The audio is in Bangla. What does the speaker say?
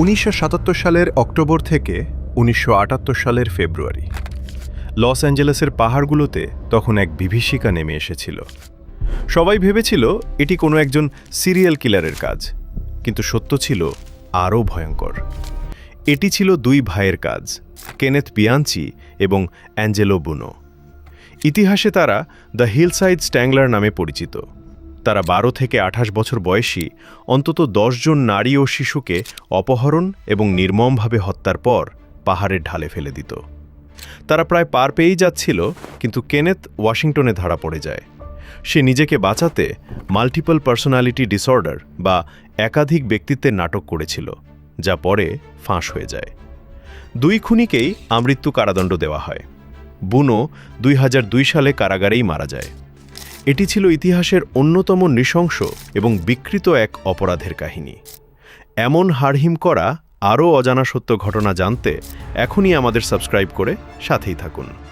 উনিশশো সাতাত্তর সালের অক্টোবর থেকে উনিশশো আটাত্তর সালের ফেব্রুয়ারি। লস অ্যাঞ্জেলেসের পাহাড়গুলোতে তখন এক বিভীষিকা নেমে এসেছিল। সবাই ভেবেছিল এটি কোনো একজন সিরিয়াল কিলারের কাজ, কিন্তু সত্য ছিল আরও ভয়ঙ্কর। এটি ছিল দুই ভাইয়ের কাজ, কেনেথ পিয়াঞ্চি এবং অ্যাঞ্জেলো বুনো। ইতিহাসে তারা দ্য হিলসাইড স্ট্যাংলার নামে পরিচিত। তারা বারো থেকে আঠাশ বছর বয়সী, অন্তত জন নারী ও শিশুকে অপহরণ এবং নির্মমভাবে হত্যার পর পাহাড়ের ঢালে ফেলে দিত। তারা প্রায় পার পেয়েই যাচ্ছিল, কিন্তু কেনেথ ওয়াশিংটনে ধরা পড়ে যায়। সে নিজেকে বাঁচাতে মাল্টিপল পার্সোনালিটি ডিসঅর্ডার বা একাধিক ব্যক্তিত্বের নাটক করেছিল, যা পরে ফাঁস হয়ে যায়। দুই খুনিকেই আমৃত্যু কারাদণ্ড দেওয়া হয়। বুনো দুই হাজার দুই সালে কারাগারেই মারা যায়। এটি ছিল ইতিহাসের অন্যতম নৃশংস এবং বিকৃত এক অপরাধের কাহিনী। এমন হাড়হিম করা, আরও অজানা সত্য ঘটনা জানতে এখনই আমাদের সাবস্ক্রাইব করে সাথেই থাকুন।